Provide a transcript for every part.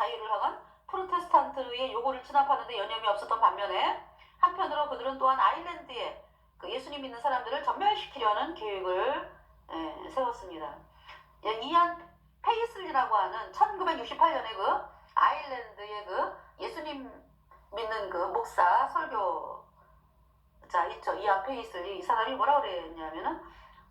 자유를 향한 프로테스탄트의 요구를 진압하는데 여념이 없었던 반면에 한편으로 그들은 또한 아일랜드에 그 예수님 믿는 사람들을 전멸시키려는 계획을 예, 세웠습니다. 예, 이안 페이슬리라고 하는 1968년에 그 아일랜드의 그 예수님 믿는 그 목사 설교자 있죠. 이안 페이슬리 이 사람이 뭐라 그랬냐면은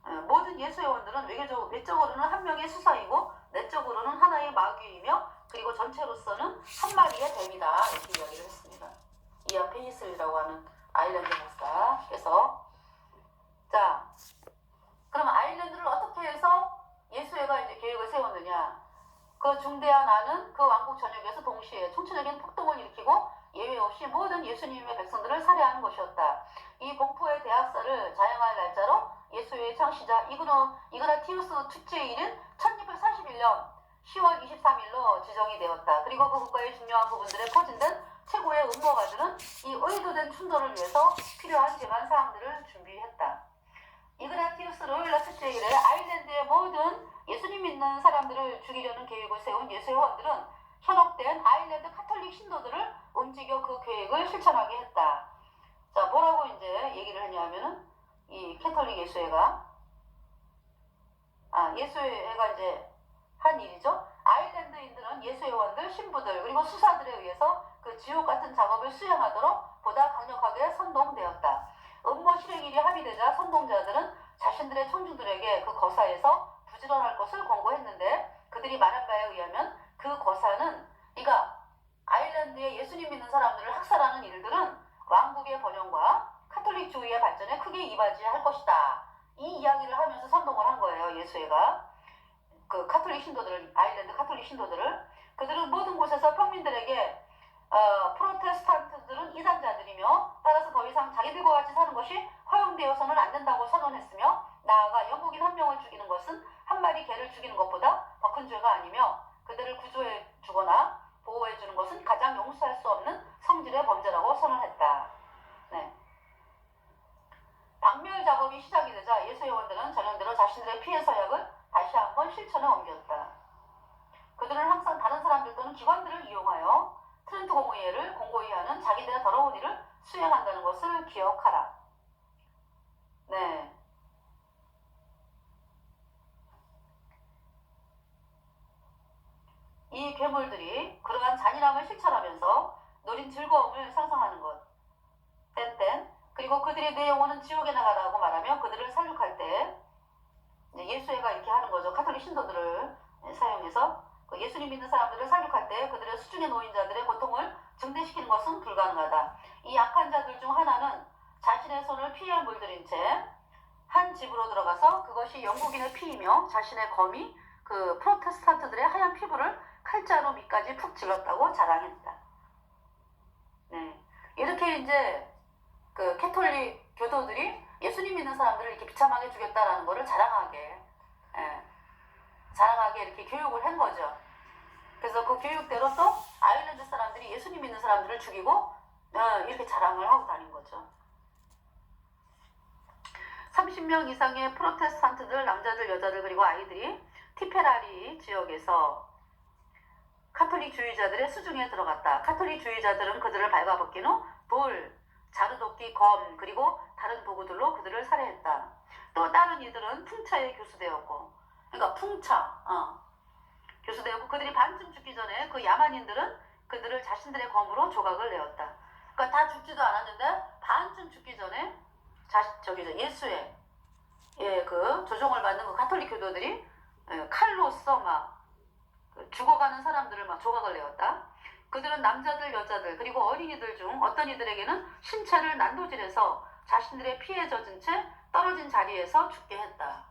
어, 모든 예수회원들은 외교적, 외적으로는 한 명의 수사이고 내적으로는 하나의 마귀이며 그리고 전체로서는 한 마리의 뱀이다 이렇게 이야기를 했습니다. 이안 페이슬리라고 하는 아일랜드 목사께서 자 그럼 아일랜드를 어떻게 해서 예수회가 이제 계획을 세웠느냐 그 중대한 안은 그 왕국 전역에서 동시에 총체적인 폭동을 일으키고 예외 없이 모든 예수님의 백성들을 살해하는 것이었다. 이 공포의 대학살을 자행할 날짜로 예수의 창시자 이그노, 이그나티우스 축제일인 1641년 10월 23일로 지정이 되었다. 그리고 그 국가의 중요한 부분들에 포진된 최고의 음모가들은 이 의도된 충돌을 위해서 필요한 제한 사항들을 준비했다. 이그나티우스 로일라 축제일에 아일랜드의 모든 예수님 믿는 사람들을 죽이려는 계획을 세운 예수회원들은 현혹된 아일랜드 카톨릭 신도들을 움직여 그 계획을 실천하게 했다. 자, 뭐라고 이제 얘기를 했냐면은 이 캐톨릭 예수회가 아, 예수회가 이제 한 일이죠. 아일랜드인들은 예수회원들, 신부들 그리고 수사들에 의해서 그 지옥 같은 작업을 수행하도록 보다 강력하게 선동되었다. 음모 실행일이 합의되자 선동자들은 자신들의 청중들에게 그 거사에서 부지런할 것을 권고했는데 그들이 말한 바에 의하면 그 거사는 그러니까 아일랜드의 예수님 믿는 사람들을 학살하는 일들은 왕국의 번영과 카톨릭 주의의 발전에 크게 이바지할 것이다. 이 이야기를 하면서 선동을 한 거예요. 예수회가 그 카톨릭 신도들을 아일랜드 카톨릭 신도들을 그들은 모든 곳에서 평민들에게 어, 프로테스탄트들은 이단자들이며 따라서 더 이상 자기들과 같이 사는 것이 허용되어서는 안 된다고 선언했으며 나아가 영국인 한 명을 죽이는 것은 한 마리 개를 죽이는 것보다 더 큰 죄가 아니며 그들을 구조해 주거나 보호해 주는 것은 가장 용서할 수 없는 성질의 범죄라고 선언했다. 네. 박멸 작업이 시작이 되자 예수 회원들은 전형대로 자신들의 피해 서약을 실천에 옮겼다. 그들은 항상 다른 사람들 또는 기관들을 이용하여 트렌트 공의회를 공고히 하는 자기들의 더러운 일을 수행한다는 것을 기억하라. 네. 이 괴물들이 그러한 잔인함을 실천하면서 노린 즐거움을 상상하는 것. 땐땐 그리고 그들의 내 영혼은 지옥에 나가라고 말하며 그들을 살육할 때 이제 예수회가 이렇게 신도들을 사용해서 그 예수님 믿는 사람들을 살육할 때 그들의 수중에 놓인 자들의 고통을 증대시키는 것은 불가능하다. 이 약한 자들 중 하나는 자신의 손을 피에 물들인 채 한 집으로 들어가서 그것이 영국인의 피이며 자신의 검이 그 프로테스탄트들의 하얀 피부를 칼자루 밑까지 푹 찔렀다고 자랑했다. 네. 이렇게 이제 그 캐톨릭 교도들이 예수님 믿는 사람들을 이렇게 비참하게 죽였다라는 거를 자랑하게, 예, 자랑하게 이렇게 교육을 한 거죠. 그래서 그 교육대로 또 아일랜드 사람들이 예수님 믿는 사람들을 죽이고, 어, 이렇게 자랑을 하고 다닌 거죠. 30명 이상의 프로테스탄트들, 남자들, 여자들, 그리고 아이들이 티페라리 지역에서 카톨릭 주의자들의 수중에 들어갔다. 카톨릭 주의자들은 그들을 밟아벗긴 후 돌, 자루도끼, 검, 그리고 다른 도구들로 그들을 살해했다. 또 다른 이들은 풍차에 교수되었고, 그러니까 풍차, 어, 교수되었고, 그들이 반쯤 죽기 전에 그 야만인들은 그들을 자신들의 검으로 조각을 내었다. 그러니까 다 죽지도 않았는데 반쯤 죽기 전에 자, 저기 저 예수의 예, 그 조종을 받는 그 가톨릭 교도들이 예, 칼로써 막그 죽어가는 사람들을 막 조각을 내었다. 그들은 남자들, 여자들, 그리고 어린이들 중 어떤 이들에게는 신체를 난도질해서 자신들의 피에 젖은 채 떨어진 자리에서 죽게 했다.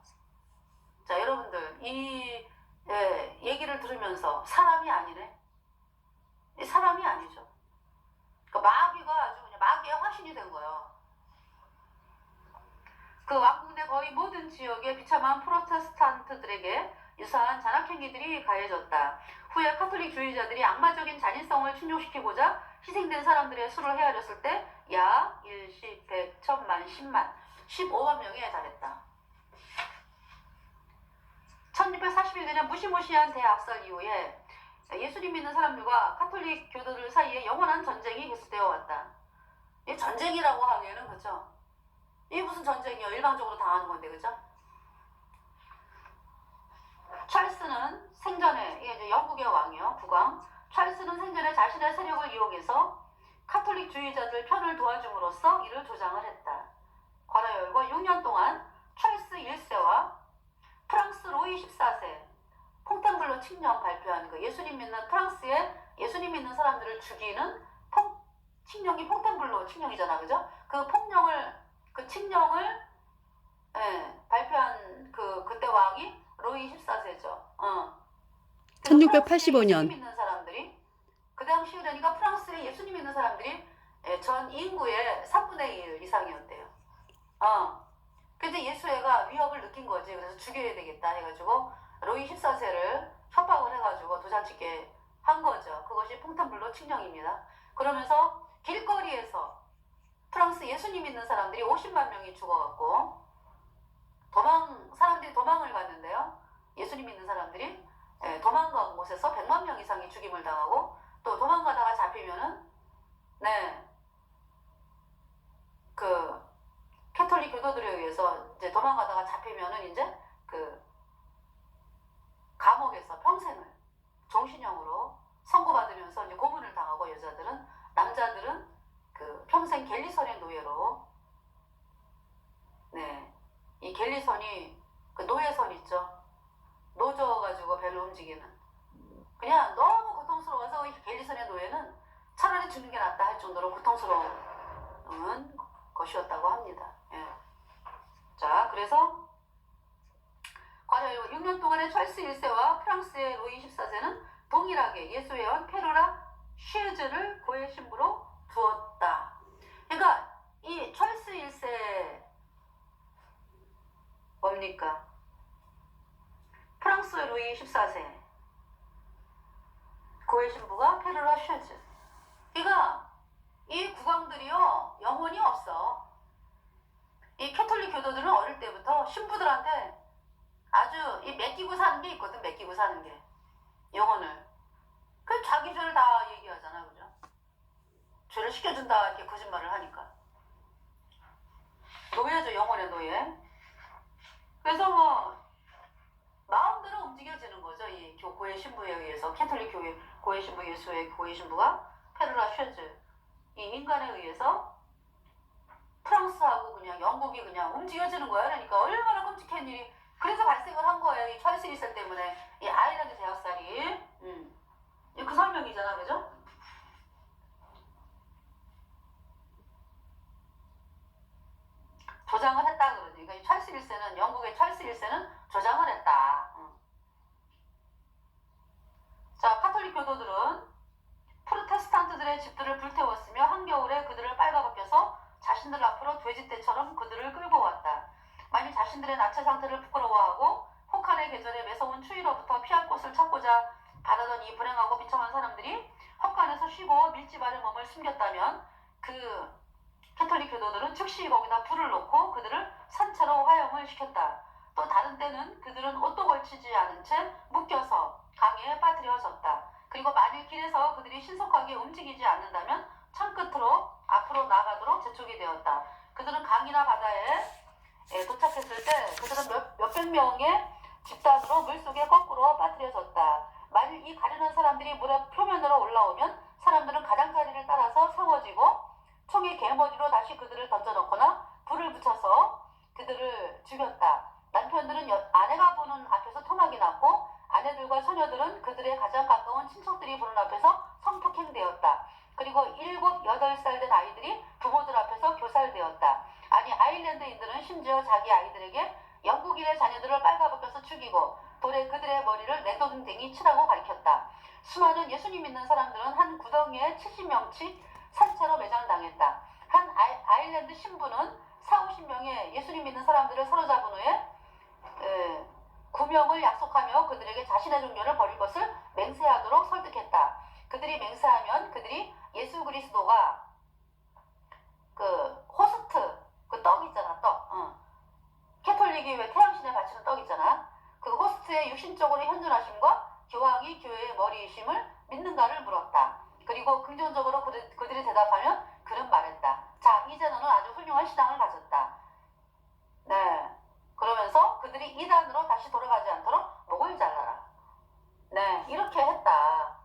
자, 여러분들, 이 예, 얘기를 들으면서 사람이 아니네? 이 사람이 아니죠. 그 마귀가 아주 그냥 마귀의 화신이 된 거예요. 그 왕국 내 거의 모든 지역의 비참한 프로테스탄트들에게 유사한 잔악행위들이 가해졌다. 후에 카톨릭 주의자들이 악마적인 잔인성을 충족시키고자 희생된 사람들의 수를 헤아렸을 때 약 일십, 백, 천만, 십만, 15만 명에 달했다. 1641년 무시무시한 대학살 이후에 예수 예수님 믿는 사람들과 카톨릭 교도들 사이에 영원한 전쟁이 계속되어 왔다. 이 전쟁이라고 하기에는 그죠? 이게 무슨 전쟁이요? 일방적으로 당하는 건데 그죠? 찰스는 생전에 이게 이제 영국의 왕이요 국왕 찰스는 생전에 자신의 세력을 이용해서 카톨릭 주의자들 편을 도와줌으로써 이를 조장을 했다. 괄호 열고 6년 동안 찰스 1세와 프랑스 로이 14세 퐁텐블로 칙령 발표한 그 예수님 믿는 프랑스의 예수님 믿는 사람들을 죽이는 퐁 칙령이 퐁텐블로 칙령이잖아 그죠? 그 폭령을 그 칙령을 예, 발표한 그 그때 왕이 로이 14세죠. 어. 그래서 1685 프랑스에 년. 예수님 믿는 사람들이 그 당시 그러니까 프랑스에 예수님 믿는 사람들이 예, 전 인구의 3분의 1 이상이었대요. 어. 근데 예수애가 위협을 느낀 거지. 그래서 죽여야 되겠다 해가지고 로이 14세를 협박을 해가지고 도장 찍게 한 거죠. 그것이 퐁탄블로 칙령입니다. 그러면서 길거리에서 프랑스 예수님 믿는 사람들이 50만 명이 죽어갖고 도망 사람들이 도망을 갔는데요. 예수님 믿는 사람들이 예, 도망간 곳에서 100만 명 이상이 죽임을 당하고 또 도망가다가 잡히면은 네. 그 캐톨릭 교도들에 의해서 이제 도망가다가 잡히면은 이제 그 감옥에서 평생을 종신형으로 선고받으면서 이제 고문을 당하고 여자들은 남자들은 그 평생 갤리선의 노예로 네. 이 갤리선이 그 노예선 있죠. 노져가지고 배를 움직이는 그냥 너무 고통스러워서 이 갤리선의 노예는 차라리 죽는 게 낫다 할 정도로 고통스러운 것이었다고 합니다. 예. 자, 그래서 과연 6년 동안의 찰스 1세와 프랑스의 로이 14세는 동일하게 예수의 원 페로라 슈즈를 고해 신부로 두었다. 그러니까 이 찰스 1세 뭡니까? 프랑스 루이 14세 고해 신부가 페르라 슈즈. 그러니까 이 국왕들이요 영혼이 없어. 이 캐톨릭 교도들은 어릴 때부터 신부들한테 아주 이 맡기고 사는 게 있거든. 맡기고 사는 게 영혼을. 그 자기 죄를 다 얘기하잖아, 그죠? 죄를 시켜준다 이렇게 거짓말을 하니까 노예죠 영혼의 노예. 그래서 뭐 마음대로 움직여지는 거죠. 이 교- 고해 신부에 의해서 캐톨릭 교회 고해 신부 예수의 고해 신부가 페르라 쉐즈 이 인간에 의해서 프랑스하고 그냥 영국이 그냥 움직여지는 거야. 그러니까 얼마나 끔찍한 일이 그래서 발생을 한 거예요. 이 1세 때문에 이 아일랜드 대학살이 음. 이그 설명이잖아, 그죠? 조장을 했다 그러니까 이 찰스 1세는 영국의 찰스 1세는 조장을 했다. 음. 자, 카톨릭 교도들은 프로테스탄트들의 집들을 불태웠으며 한겨울에 그들을 빨가벗겨서 자신들 앞으로 돼지떼처럼 그들을 끌고 왔다. 자신들의 나체 상태를 부끄러워하고 혹한의 계절에 매서운 추위로부터 피할 곳을 찾고자 바라던 이 불행하고 비참한 사람들이 헛간에서 쉬고 밀집 아래 몸을 숨겼다면 그 캐톨릭 교도들은 즉시 거기다 불을 놓고 그들을 산채로 화형을 시켰다. 또 다른 때는 그들은 옷도 걸치지 않은 채 묶여서 강에 빠뜨려졌다. 그리고 만일 길에서 그들이 신속하게 움직이지 않는다면 창 끝으로 앞으로 나가도록 재촉이 되었다. 그들은 강이나 바다에 에, 도착했을 때 그들은 몇, 몇백 명의 집단으로 물속에 거꾸로 빠뜨려졌다. 만일 이 가련한 사람들이 물의 표면으로 올라오면 사람들은 가장자리를 따라서 세워지고 총의 개머리로 다시 그들을 던져놓거나 불을 붙여서 그들을 죽였다. 남편들은 여- 아내가 보는 앞에서 토막이 났고 아내들과 소녀들은 그들의 가장 가까운 친척들이 보는 앞에서 성폭행되었다. 그리고 일곱, 여덟 살된 아이들이 부모들 앞에서 교살되었다. 아니 아일랜드인들은 심지어 자기 아이들에게 영국인의 자녀들을 빨가벗겨서 죽이고 돌에 그들의 머리를 내동댕이 치라고 가르쳤다. 수많은 예수님 믿는 사람들은 한 구덩이에 70명치 산채로 매장당했다. 한 아이, 아일랜드 신부는 4, 50명의 예수님 믿는 사람들을 사로잡은 후에 에, 구명을 약속하며 그들에게 자신의 종교를 버릴 것을 맹세하도록 설득했다. 그들이 맹세하면 그들이 예수 그리스도가 그 호스트 그 떡 있잖아 떡 어. 캐톨릭이 왜 태양신에 바치는 떡 있잖아 그 호스트의 육신적으로 현존하심과 교황이 교회의 머리이심을 믿는가를 물었다. 그리고 긍정적으로 그들, 그들이 대답하면 그는 말했다. 자, 이제 너는 아주 훌륭한 신앙을 가졌다. 네. 그러면서 그들이 이단으로 다시 돌아가지 않도록 목을 잘라라. 네, 이렇게 했다.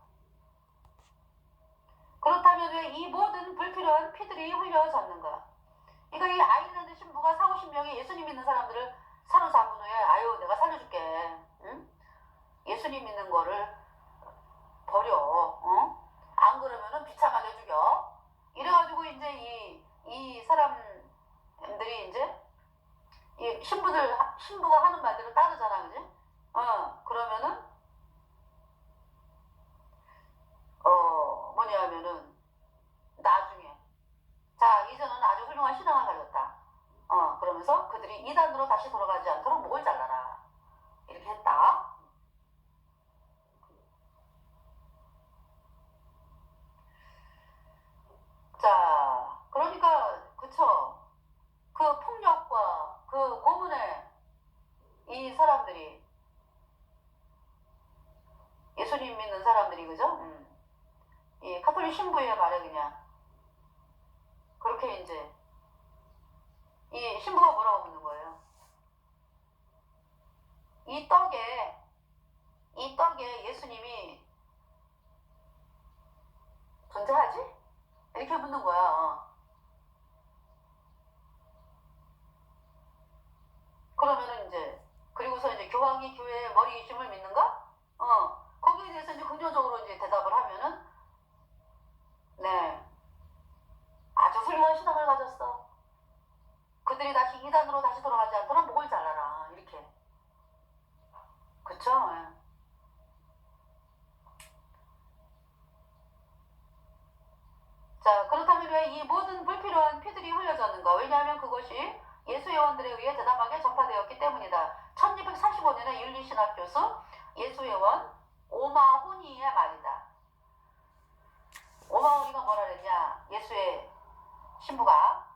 그렇다면 왜 이 모든 불필요한 피들이 흘려졌는가? 그러니까 이 아일랜드 신부가 4, 50명의 예수님 믿는 사람들을 사로잡은 후에 아유 내가 살려줄게. 응? 예수님 믿는 거를 버려. 어? 안 그러면은 비참하게 죽여. 이래가지고 이제 이, 이 사람들이 이제 이 신부들 신부가 하는 말대로 따르잖아, 그지? 어 그러면은 어 뭐냐면은 나중에 자 이제는 아주 훌륭한 신앙을 가졌다. 어 그러면서 그들이 이단으로 다시 돌아가지 않도록 목을 잘라라 이렇게 했다. 자 그러니까 그쵸 그 폭력과 그 고문에 이 사람들이 예수님 사람들이 그죠? 음. 이 카톨릭 신부의 말에 그냥 그렇게 이제 이 신부가 뭐라고 묻는 거예요? 이 떡에 이 떡에 예수님이 존재하지? 이렇게 묻는 거야. 어. 그러면은 이제 그리고서 이제 교황이 교회의 머리이심을 믿는가? 어 이제 긍정적으로 이제 대답을 하면은 네 아주 훌륭한 신앙을 가졌어. 그들이 다시 이단으로 다시 돌아가지 않도록 목을 잘라라 이렇게 그쵸? 예. 자 그렇다면 왜 이 모든 불필요한 피들이 흘려졌는가? 왜냐하면 그것이 예수 요원들에 의해 대담하게 전파되었기 때문이다. 1245년에 윤리신학 교수 예수 요원 오마훈이의 말이다. 오마훈이가 뭐라 그랬냐? 예수의 신부가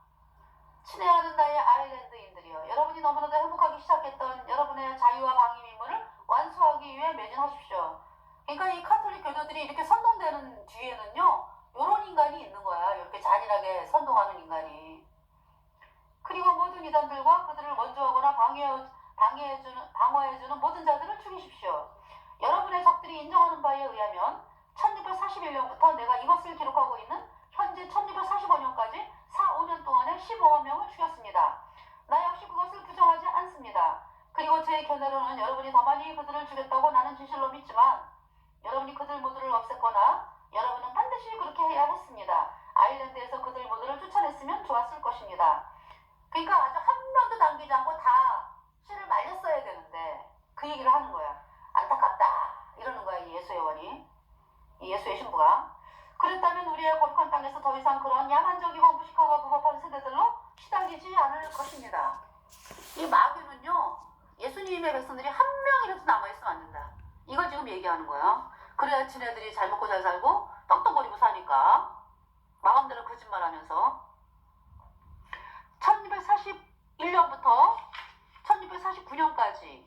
친애하는 나의 아일랜드인들이여 여러분이 너무나도 행복하기 시작했던 여러분의 자유와 임무를 완수하기 위해 매진하십시오. 그러니까 이 카톨릭 교도들이 이렇게 선동되는 뒤에는요, 이런 인간이 있는 거야. 이렇게 잔인하게 선동하는 인간이. 그리고 모든 이단들과 그들을 원조하거나 방해, 방해해주는, 방어해주는 모든 자들을 죽이십시오. 적들이 인정하는 바에 의하면 1641년부터 내가 이것을 기록하고 있는 현재 1645년까지 4, 5년 동안에 15만 명을 죽였습니다. 나 역시 그것을 부정하지 않습니다. 그리고 제 견해로는 여러분이 더 많이 그들을 죽였다고 나는 진실로 믿지만 여러분이 그들 모두를 없앴거나 여러분은 반드시 그렇게 해야 했습니다. 아일랜드에서 그들 모두를 쫓아냈으면 좋았을 것입니다. 그러니까 아주 한 명도 남기지 않고 다 씨를 말렸어야 되는데 그 얘기를 하는 거야. 안타깝다 이러는 거야 이 예수 요원이 이 예수의 신부가 그랬다면 우리의 거룩한 땅에서 더 이상 그런 야만적이고 무식하고 무법한 세대들로 시달리지 않을 것입니다. 이 마귀는요 예수님의 백성들이 한 명이라도 남아있으면 안 된다. 이걸 지금 얘기하는 거예요. 그래야 지네들이 잘 먹고 잘 살고 떡떡거리고 사니까 마음대로 거짓말하면서 1241년부터 1249년까지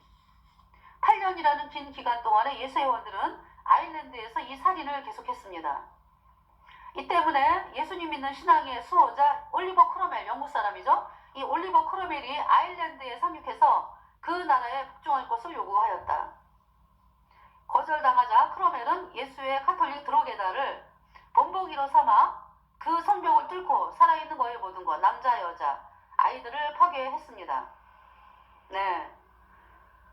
8년이라는 긴 기간 동안에 예수회원들은 아일랜드에서 이 살인을 계속했습니다. 이 때문에 예수님 믿는 신앙의 수호자 올리버 크로멜 영국 사람이죠. 이 올리버 크로멜이 아일랜드에 상륙해서 그 나라에 복종할 것을 요구하였다. 거절당하자 크로멜은 예수의 카톨릭 드로게다를 본보기로 삼아 그 성벽을 뚫고 살아있는 거의 모든 것, 남자, 여자, 아이들을 파괴했습니다. 네.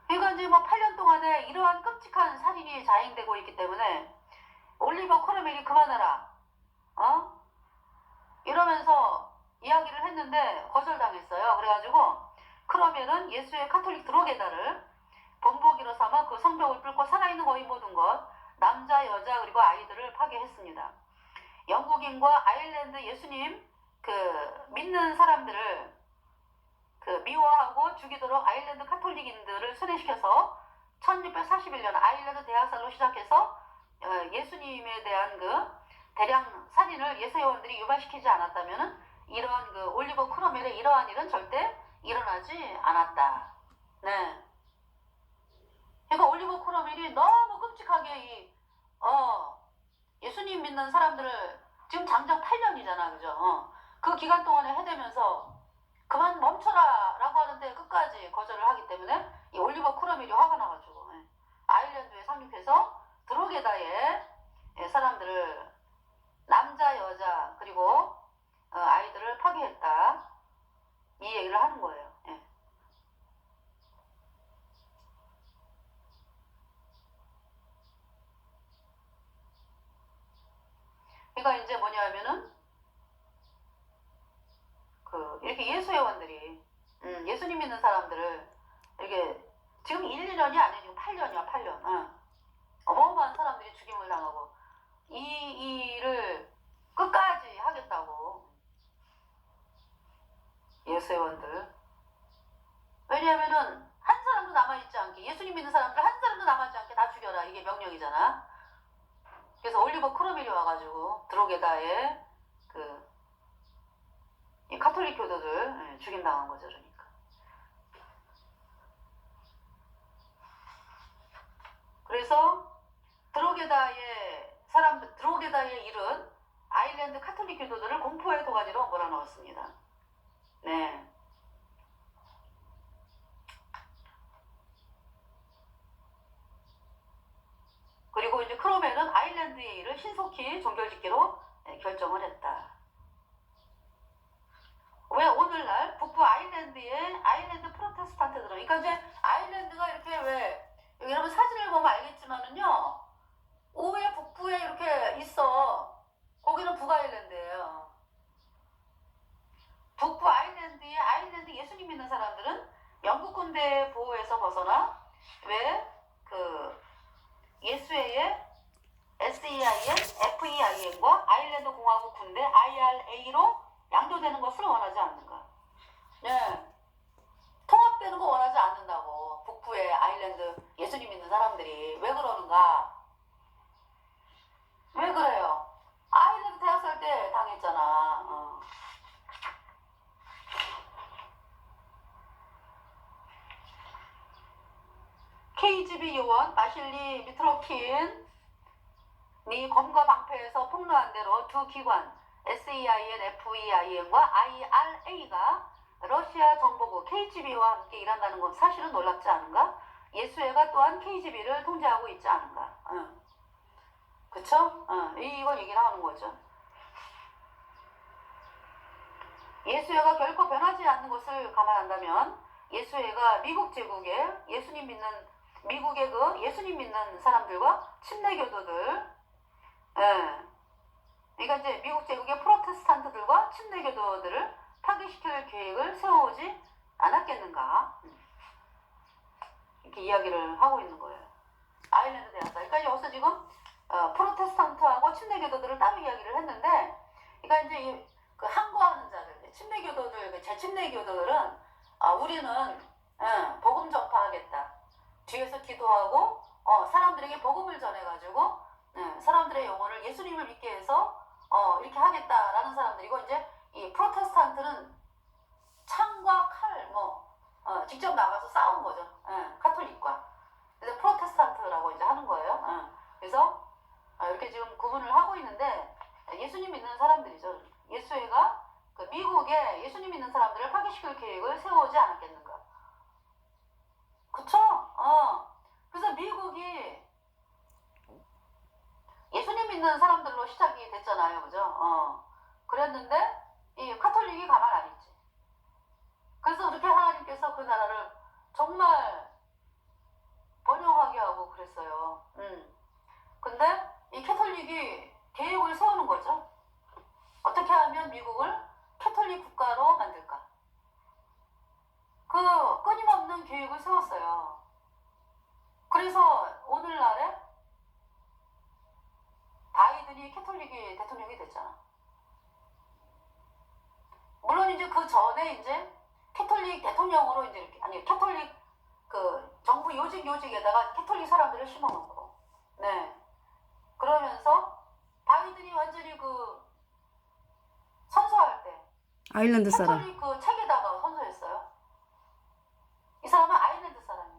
그러니까 이제 뭐 8년 동안에 이러한 끔찍한 살인이 자행되고 있기 때문에 올리버 크로멜이 그만하라. 어? 이러면서 이야기를 했는데 거절당했어요. 그래가지고 크로멜은 예수의 카톨릭 드로게다를 본보기로 삼아 그 성벽을 뚫고 살아있는 거의 모든 것, 남자, 여자 그리고 아이들을 파괴했습니다. 영국인과 아일랜드 예수님 그 믿는 사람들을 그 미워하고 죽이도록 아일랜드 카톨릭인들을 순회시켜서 1641년 아일랜드 대학살로 시작해서 어, 예수님에 대한 그 대량 살인을 예수회원들이 유발시키지 않았다면 이러한 그 올리버 크로멜의 이러한 일은 절대 일어나지 않았다. 네. 그러니까 올리버 크로멜이 너무 끔찍하게 이, 어, 믿는 사람들을 지금 장정 8년이잖아, 그죠? 어. 그 기간 동안에 해대면서 그만 멈춰라 라고 하는데 끝까지 거절을 하기 때문에 이 올리버 크로멜이 화가 나가지고 예. 아일랜드에 상륙해서 드로게다의 예, 사람들을 남자, 여자 그리고 어, 아이들을 파괴했다 이 얘기를 하는 거예요. 예. 그러니까 이제 뭐냐면은 그 이렇게 예수회원들이 믿는 사람들을 이렇게 지금 1, 2년이 아니야 지금 8년이야 8년. 응. 어마어마한 사람들이 죽임을 당하고 이 일을 끝까지 하겠다고. 예수회원들. 왜냐하면은 한 사람도 남아있지 않게 예수님 믿는 사람들 한 사람도 남아있지 않게 다 죽여라. 이게 명령이잖아. 그래서 올리버 크로밀이 와가지고 드로게다에 그이 카톨릭 교도들 예, 죽임 당한 거죠, 그래서 드로게다의 사람 드로게다의 일은 아일랜드 카톨릭 교도들을 공포의 도가니로 몰아넣었습니다. 네. 그리고 이제 크로멜은 아일랜드의 일을 신속히 종결짓기로 예, 결정을 했다. 왜 오늘날 북부 아일랜드의 아일랜드 프로테스탄트들은 그러니까 이제 아일랜드가 이렇게 왜 여러분 사진을 보면 알겠지만은요 오해 북부에 이렇게 있어 거기는 북아일랜드예요 북부 아일랜드의 아일랜드 예수님 믿는 사람들은 영국 군대 보호에서 벗어나 왜 그 예수회의 SEIN, FEIN과 아일랜드 공화국 군대 IRA로 양도되는 것을 원하지 않는가? 네. 통합되는 거 원하지 않는다고. 북부의 아일랜드 예수님 믿는 사람들이 왜 그러는가? 왜 그래요? 대학 살때 당했잖아. 어. KGB 요원 마실리 미트로킨 이 검거 방패에서 폭로한 대로 두 기관 SEIN, FEIN과 IRA가 러시아 정보국 KGB와 함께 일한다는 건 사실은 놀랍지 않은가? 예수회가 또한 KGB를 통제하고 있지 않은가? 응. 그쵸? 응. 이걸 얘기를 하는 거죠. 예수회가 결코 변하지 않는 것을 감안한다면 예수회가 미국 제국의 예수님 믿는 미국의 그 예수님 믿는 사람들과 침례교도들 예. 그러니까 이제 미국 제국의 프로테스탄트들과 침례교도들을 파괴시킬 계획을 세워오지 않았겠는가 음. 이렇게 이야기를 하고 있는 거예요. 아일랜드 대학사. 그러니까 여기서 지금 어, 프로테스탄트하고 침례교도들을 따로 이야기를 했는데, 그러니까 이제 이, 그 항거하는 자들, 침례교도들, 그 재침례교도들은 아, 우리는 예, 복음 전파하겠다. 뒤에서 기도하고 어, 사람들에게 복음을 전해가지고 예, 사람들의 영혼을 예수님을 믿게 해서 어, 이렇게 하겠다라는 사람들이고 이제 이 프로테스탄트는 창과 칼, 뭐 어, 직접 나가서 싸운 거죠. 예, 카톨릭과. 그래서 프로테스탄트라고 이제 하는 거예요. 예. 그래서 어, 이렇게 지금 구분을 하고 있는데 예수님 믿는 사람들이죠. 예수회가 그 미국에 예수님 믿는 사람들을 파괴시킬 계획을 세워오지 않았겠는가. 그쵸? 어. 그래서 미국이 예수님 믿는 사람들로 시작이 됐잖아요. 그죠? 어. 그랬는데, 이 카톨릭이 가만 하나님께서 그 나라를 정말 번영하게 하고 그랬어요. 음. 근데 이 캐톨릭이 계획을 세우는 거죠. 어떻게 하면 미국을 캐톨릭 국가로 만들까? 그 끊임없는 계획을 세웠어요. 그래서 오늘날에 바이든이 캐톨릭이 대통령이 됐잖아. 물론 이제 그 전에 이제 캐톨릭 대통령으로 이제 이렇게 아니 캐톨릭 그 정부 요직 요직에다가 캐톨릭 사람들을 심어놓고 네 그러면서 바이든이 완전히 그 선서할 때 아일랜드 사람. 캐톨릭 그 책에다가 선서했어요. 이 사람은 아일랜드 사람이에요.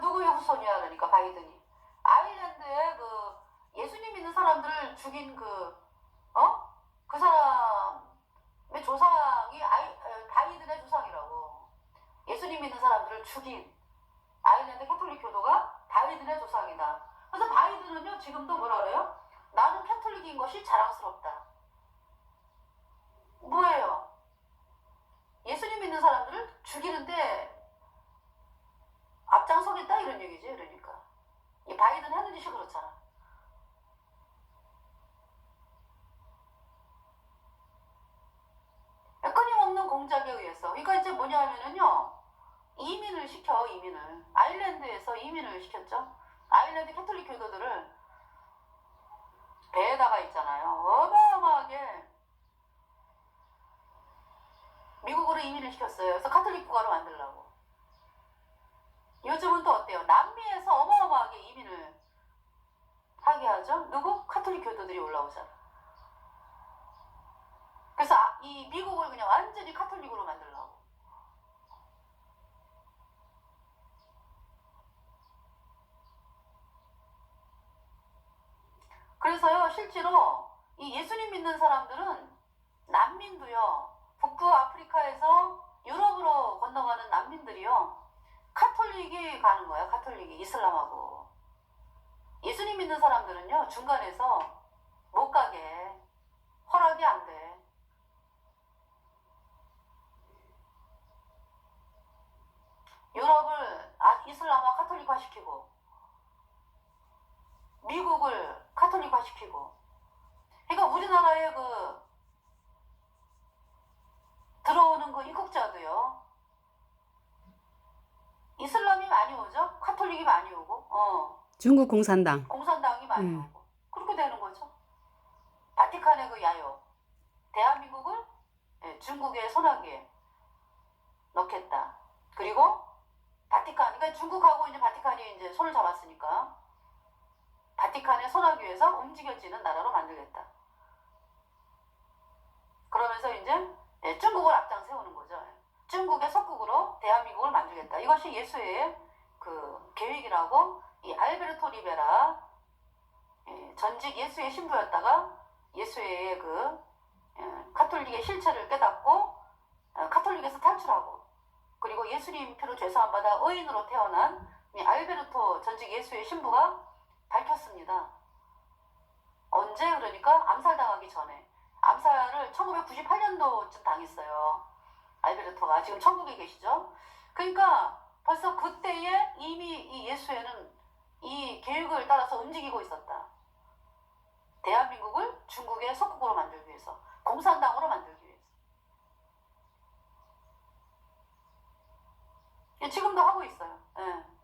누구의 후손이야 그러니까 바이든이 아일랜드의 그 예수님 믿는 사람들 죽인 그, 어? 그 사람의 조상이 아이, 어, 다이든의 조상이라고. 예수님 믿는 사람들을 죽인 아일랜드 캐톨릭 교도가 바이든의 조상이다. 그래서 바이든은요, 지금도 뭐라 그래요? 나는 캐톨릭인 것이 자랑스럽다. 뭐예요? 예수님 믿는 사람들을 죽이는데 앞장서겠다 이런 얘기지, 그러니까. 이 바이든 하는 짓이 그렇잖아. 끊임없는 공작에 의해서. 그러니까 이제 뭐냐 하면은요, 시켜, 이민을. 아일랜드에서 이민을 시켰죠. 아일랜드 캐톨릭 교도들을 배에다가 있잖아요. 어마어마하게 미국으로 이민을 시켰어요. 그래서 카톨릭 국가로 만들려고. 요즘은 또 어때요? 남미에서 어마어마하게 이민을 하게 하죠. 누구? 카톨릭 교도들이 올라오잖아. 그래서 아- 이 미국을 그냥 완전히 카톨릭으로 만들려고. 그래서요, 실제로 이 예수님 믿는 사람들은 난민도요, 북부 아프리카에서 유럽으로 건너가는 난민들이요, 카톨릭이 가는 거예요, 카톨릭이. 이슬람하고. 예수님 믿는 사람들은요, 중간에서 못 가게 허락이 안 돼. 유럽을 아- 이슬람화 카톨릭화 시키고, 미국을 카톨릭화 시키고, 그러니까 우리나라에 그 들어오는 그 입국자도요. 이슬람이 많이 오죠? 카톨릭이 많이 오고, 어, 중국 공산당. 공산당이 많이 음. 오고. 그렇게 되는 거죠. 바티칸의 그 야욕. 대한민국을 예, 중국의 손아귀에 넣겠다. 그리고 바티칸, 그러니까 중국하고 이제 바티칸이 이제 손을 잡았으니까 바티칸의 손아귀에서 움직여지는 나라로 만들겠다. 그러면서 이제 예, 중국을 앞장 세우는 거죠. 중국의 속국으로 대한민국을 만들겠다. 이것이 예수의 그 계획이라고 이 알베르토 리베라 예, 전직 예수의 신부였다가 예수의 그 예, 카톨릭의 실체를 깨닫고 어, 카톨릭에서 탈출하고 그리고 예수님 피로 죄사함 받아 의인으로 태어난 이 알베르토 전직 예수의 신부가 밝혔습니다. 언제 그러니까 암살당하기 전에 암살을 1998년도쯤 당했어요. 알베르토가 지금 천국에 계시죠. 그러니까 벌써 그때에 이미 이 예수에는 이 계획을 따라서 움직이고 있었다. 대한민국을 중국의 속국으로 만들기 위해서, 공산당으로 만들기 위해서. 예, 지금도 하고 있어요. 예.